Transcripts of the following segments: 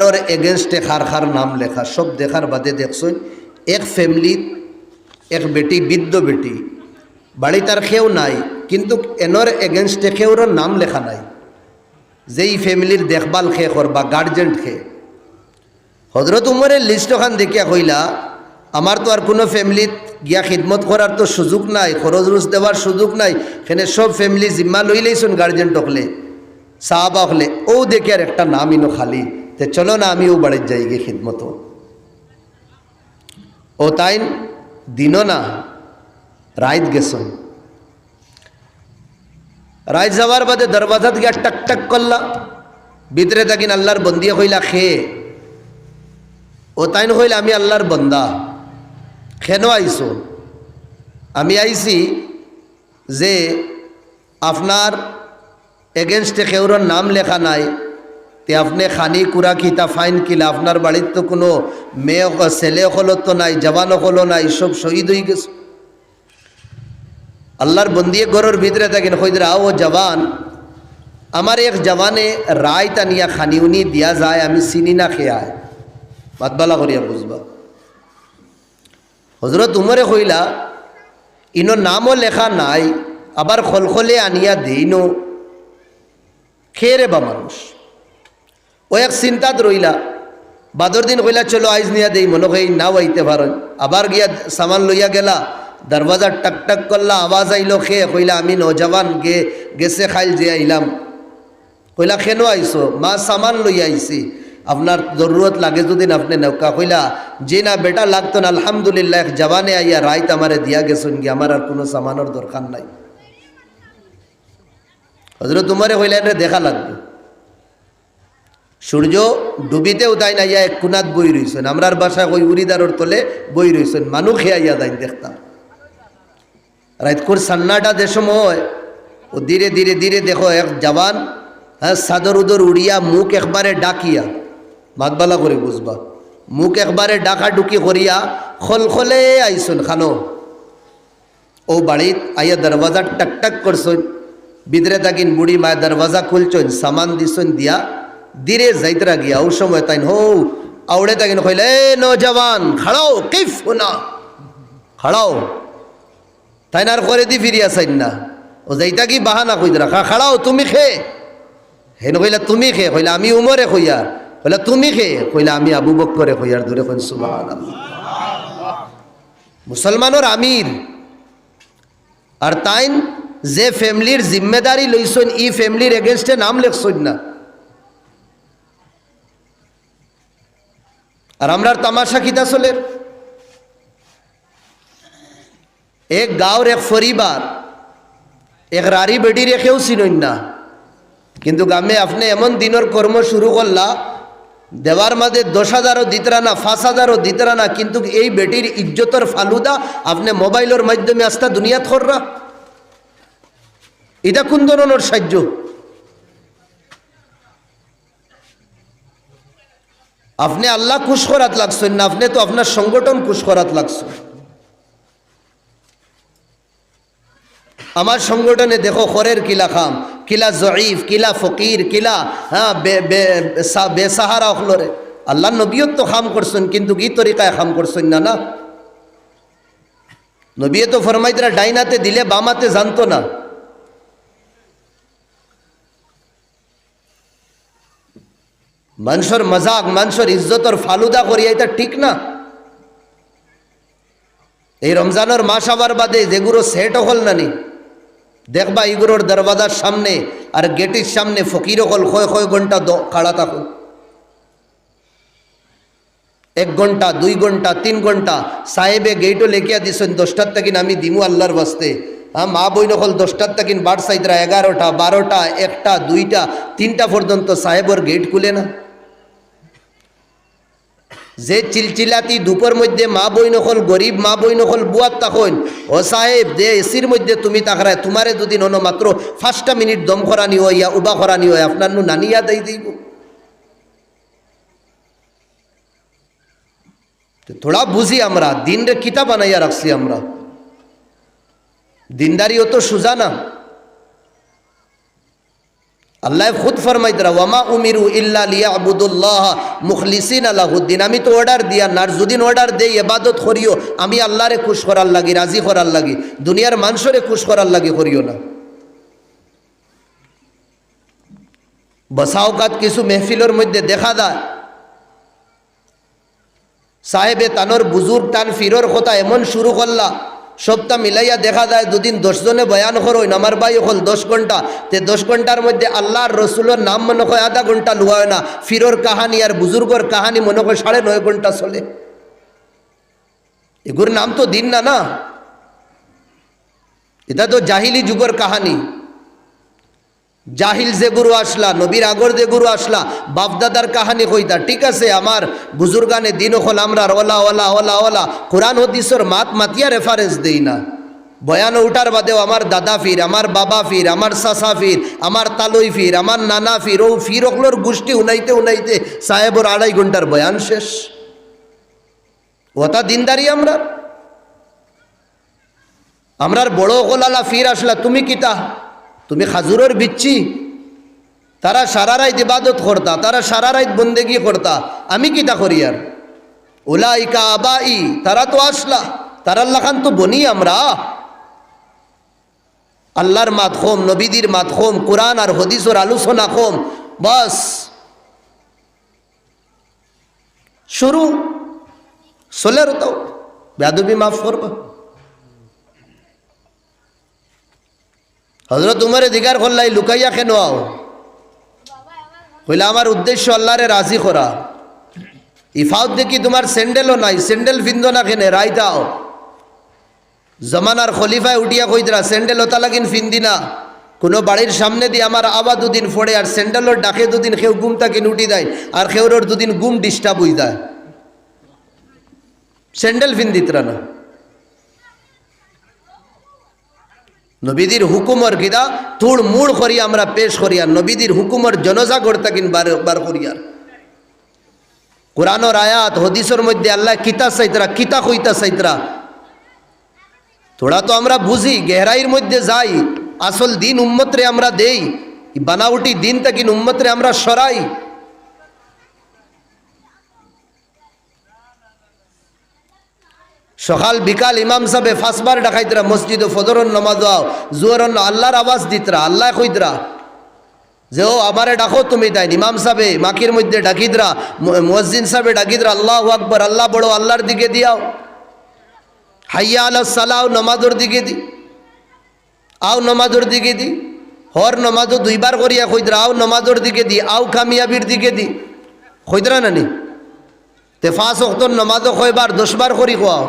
কারোর এগেনস্টে খার খার নাম লেখা, সব দেখার বাদে দেখছেন এক ফ্যামিলির এক বেটি, বৃদ্ধ বেটি, বাড়ি তার খেয়েও নাই, কিন্তু এনর এগেনস্টে খেউর নাম লেখা নাই। যেই ফ্যামিলির দেখভাল খেয়ে করবা গার্জেন্ট খেয়ে হজরত উমরের লিস্টখান দেখিয়া কইলা, আমার তো আর কোনো ফ্যামিলিত গিয়া খিদমত করার তো সুযোগ নাই, খরচ রুজ দেওয়ার সুযোগ নাই এখানে সব ফ্যামিলি জিম্মা লইলেইছুন গার্জেন টকলে, সাহাবা হলে, ও দেখে আর একটা নাম ইনো খালি। তে চলো না, আমি ও বাড়ির যাই গিয়ে খিদমত। ও তাই দিনও না, রাইত গেছন রাইত যাওয়ার বাদে দরবাজাত গিয়া টাক টাক করলা। ভিতরে তাকিন আল্লাহর বন্দিয়ে হইলা খেয়ে ও তাইন কইল, আমি আল্লাহর বন্দা। কেন আইসো আমি আইছি যে, আপনার এগেনস্টে কেউর নাম লেখা নাই। তে আপনি খানি কুড়া খিতা ফাইন কিলা, আপনার বাড়ির তো কোনো মেয়ে ছেলে অকলত তো নাই জবান অকলো নাই, সব শহীদ হয়ে গেছে। আল্লাহর বন্দিয়ে গরুর ভিতরে থাকেন হইদরা ও জবান আমার এক জবানে রায় তানিয়া খানি খানিউনি দিয়া যায়, আমি চিনি না খেয়ে। আয় বাদবালা করিয়া বুঝবা। হজরত উমরে কইলা, ইনো নামও লেখা নাই, আবার খলখলে আনিয়া দেইনো। খেয়ে রে বা মানুষ। ও এক চিন্তাত রইলা। বাদর দিন কইলা, চলো আইজ নিয়া দেই মনে কই নাও আইতে পারেন আবার গিয়া সামান লইয়া গেলা। দরওয়াজা টাক টাক করলা আওয়াজ আইলো খেয়ে কইলা, আমি নজওয়ান গে, গেছে খাইল যে আইলাম। কইলা কেন আইসো মা, সামান লইয়া আইছি। আপনার জরুরত লাগে যদি আপনি নৌকা। কইলা, যে না বেটা লাগতো না আলহামদুলিল্লাহ, এক জবানে আইয়া রাইত আমারে দিয়া গেছেন কি আমার আর কোনো সামানোর দরকার নাই। হজরত তোমারে কইলা এটা দেখা লাগবে। সূর্য ডুবিতেও তাই না ইয়া এক কুনাত বই রইছেন। আমরার বাসায় ওই উড়িদারর তলে বই রইছেন। মানুষ খেয়াইয়া যাই দেখতাম। রাইতকুর সান্নাটা যে সময়, ও ধীরে ধীরে ধীরে দেখো এক জওয়ান হ্যাঁ সাদর উদর উড়িয়া মুখ একবারে ডাকিয়া, মাতবালা করে বুঝবা, মুখ একবারে ডাকা ডুকি করিয়া খলখলে আইসন খানো ও বাড়িত আইয়া দরওয়াজা টাক টাক করছন বিদরে তাকিন বুড়ি মায়ের দরওয়াজা খুলছন সামান দিছন দিয়া ধীরে যাইতরা গিয়া ও সময় তাইন হো আউড়ে তাকিন কইলে এ নজওয়ান খাড়াও কিফ না খাড়াও তাই না করে দি ফিরিয়া চাইন না ও যাইতা কি বাহানা কই রাখা খাড়াও তুমি খে হেন কইলা তুমি খে কইলা আমি উমরে কইয়ার কইলা তুমি খে কইলা আমি আবু বক্করে কইয়ার দূরে কইন সুবহান মুসলমানের আমির আর তাইন যে ফ্যামিলির জিম্মেদারি লইছন ই ফ্যামিলির এগেনস্টে নাম লেখছন না আর আমরার তামাশা কিতা চলে এক গাঁওর এক পরিবার এক রারি বেটি রেখেও চিনইন না। কিন্তু গ্রামে আপনি এমন দিনের কর্ম শুরু করলা, দেওয়ার মাঝে দশ হাজারও দিতরা না, পাঁচ হাজারও দিতরা না, কিন্তু এই বেটির ইজ্জতর ফালুদা আপনি মোবাইলের মাধ্যমে আস্তা দুনিয়াত কররা এটা কোন ধরনের সাহায্য? আপনি আল্লাহ খুশ করাত লাগছেন না, আপনি তো আপনার সংগঠন খুশ করাত লাগছেন আমার সংগঠনে দেখো খরের কিলা খাম, কিলা জয়ীফ কিলা ফকির, কিলা হ্যাঁ বেসাহারা অখলরে। আল্লাহ নবীয়ত তো খাম করছেন, কিন্তু কি তরিকায় খাম করছেন না না? নবীয়ে তো ফরমাইতরা ডাইনাতে দিলে বামাতে জানতো না। মানুষের মজাক, মানুষের ইজ্জতর ফালুদা করিয়া এটা ঠিক না। এই রমজানের মাস আবার বাদে যেগুলো সেট হল নানি দেখবা এগুলোর দরওয়াজার সামনে আর গেটের সামনে ফকির হল কয় কয় ঘণ্টা খাড়া থাকো এক ঘণ্টা, দুই ঘণ্টা, তিন ঘণ্টা, সাহেবে গেটও লেখিয়া দিছেন, দশটার তাকিন আমি দিমু আল্লাহর বাস্তে। হ্যাঁ মা বই নকল দশটার তাকিন বার সাইদরা এগারোটা, বারোটা, একটা, দুইটা, তিনটা পর্যন্ত সাহেবর গেট খুলে না। যে চিলচিলাতি দুপুর মধ্যে মা বই নকল গরিব মা বই নকল বুয়াত তখন ও সাহেব, যে এসির মধ্যে তুমি তাকরায় তোমারে যদি নন মাত্র পাঁচটা মিনিট দম করানি হয় ইয়া উবা করানি হয়, আপনার নু নানিয়া দেই দিব। থোড়া বুঝি আমরা দিন রে কিতা বানাইয়া রাখছি আমরা। দিনদারিও তো সুজা না। আল্লাহ খুদ ফরমাইতরা ওয়ামা উমিরু ইল্লা লিয়া আবুদুল্লাহ মুখলিসিন আলাহুদ্দিন আমি তো অর্ডার দিয়া নার যদিন অর্ডার দেই, এবাদত করিও। আমি আল্লাহরে খুশ করার লাগি, রাজি করার লাগি। দুনিয়ার মানুষরে খুশ করার লাগি করিও না। বসাওকাত কিছু মেহফিলের মধ্যে দেখা যায়। সাহেবে তানোর বুজুর্গ টান ফিরোর কথা এমন শুরু করলা। সপ্তাহ মিলাইয়া দেখা যায়, দুদিন দশজনে বয়ান করইন আমার বাই হল দশ ঘণ্টা। তে দশ ঘণ্টার মধ্যে আল্লাহর রসুলের নাম মনে হয় আধা ঘণ্টা লুয়ায় না। ফিরোর কাহানি আর বুজুর্গর কাহানি মনে হয় সাড়ে নয় ঘণ্টা চলে। এগুর নাম তো দিন না না? এটা তো জাহিলি যুগের কাহানি। জাহিল যে গুরু আসলা, নবীর আগর যে গুরু আসলা, বাপদাদার কাহানি কইতা ঠিক আছে, আমার বুজুর্গানে দিন হল আমরা ওলা ওলা ওলা ওলা, কোরআন হদিসর মাত মাতিয়া রেফারেন্স দেই না। বয়ান উঠার বাদেও আমার দাদা ফির, আমার বাবা ফির, আমার সাসা ফির, আমার তালই ফির, আমার নানা ফির, ও ফির অকলোর গোষ্ঠী উনাইতে উনাইতে সাহেবর আড়াই ঘণ্টার বয়ান শেষ। ওটা দিনদারি আমরা আমরার বড় গোলালা ফির আসলা, তুমি কিতা? তুমি খাজুরের বিচ্ছি। তারা সারা রাত ইবাদত করতা, তারা সারা রাত বন্দেগি করতা। আমি কিতা করি আর? ওলাইকা আবাই, তারা তো আসলা। তারা লাখান তো বনি আমরা। আল্লাহর মাত হোম নবীদির মাত হোম কোরআন আর হদিসর আলোচনা হোম বাস। শুরু। সোলের তো। বেদবি মাফ করবা। হজরত উমরে দিগার খোল্লাই লুকাইয়া কেন আও? কইলে, আমার উদ্দেশ্য আল্লাহরে রাজি করা। ইফাউত দেখি তোমার স্যান্ডেলও নাই, স্যান্ডেল ফিন্দ না কেনে? রাইতাও জমানার খলিফায় উঠিয়া কইতরা, স্যান্ডেল ওতা লাগিন ফিন্দি না। কোনো বাড়ির সামনে দিয়ে আমার আবার দুদিন ফোড়ে আর স্যান্ডেলর ডাকে দুদিন কেউ গুম তাকে উঠি দেয় আর কেউর দুদিন গুম ডিস্টার্ব হয়ে যায়। স্যান্ডেল ফিন্দিতরা না। নবীদির হুকুমর গিদা তুড় মুড় করি আমরা পেশ করিয়া, নবীদির হুকুমর জনজা করতে কিন বার বার করিয়ার। কোরআনর আয়াত, হদিসর মধ্যে আল্লাহ কিতা সাইতরা, কিতা কইতা সাইতরা। থোড়া তো আমরা বুঝি, গেহরাইয়ের মধ্যে যাই, আসল দিন উম্মতরে আমরা দেই, বানাউটি দিন তাকিন উম্মতরে আমরা সরাই। সকাল, বিকাল ইমাম সাহেব ফাঁসবার ডাকাইতরা, মসজিদ ও ফদরন নমাজ জুয়ারন আল্লাহর আওয়াজ দিতরা, আল্লাহ কইতরা। যে, ও, আমারে ডাকো, তুমি তাই ইমাম সাহেবে মাকির মধ্যে ডাকিদরা মসজিদ সাহেবে ডাকিদরা আল্লাহ আকবর, আল্লাহ বড়, আল্লাহর দিকে দিয়াও। হাইয়া আল্লাহ সালাও নমাজর দিকে দি। আও নমাজর দিকে দি। হর নমাজও দুইবার করিয়া কইদরা আও নমাজর দিকে দি, আও কামিয়াবির দিকে দি। কইদরা নানি তে ফাঁস অক্তর নমাজও কয়বার? দশবার করি কোয়াও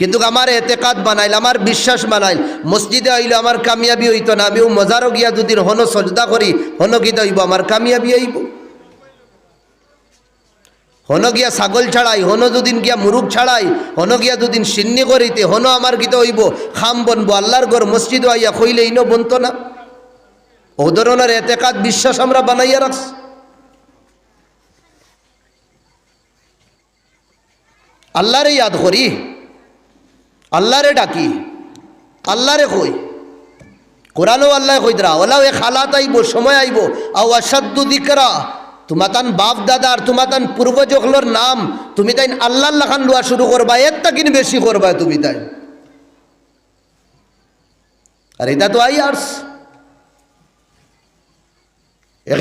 কিন্তু আমার এতেকাত বানাইল, আমার বিশ্বাস বানাইল। মসজিদে আইলে, আমার কামিয়াবি হইত না, আমিও মজারও গিয়া দুদিন হন সজদা করি, হন গীতা হইব আমার কামিয়াবি হইব। হন গিয়া ছাগল ছাড়াই, হন দুদিন গিয়া মুরুখ ছাড়াই, হন গিয়া দুদিন সিন্নি করিতে, হন আমার গীতা হইব, খাম বনবো, আল্লাহর ঘর মসজিদ আইয়া কইলে ইনো বনতো না। ও ধরনের এতেকাত বিশ্বাস আমরা বানাইয়া রাখছি। আল্লাহরে ইয়াদ করি। আল্লাহরে ডাকি, আল্লাহরে কই? কোরআনও আল্লাহ কইদরা ওলাও এ খালাত আইব, সময় আইব। আও আসাদ্দু দিকরা। তোমাতান বাপ দাদার তোমাতান পূর্বজগুলোর নাম, তুমি তাই আল্লাহ লাখান লুয়া শুরু করবা, এর তাকিন বেশি করবা তুমি তাই আর এটা তো আই আর্স। এক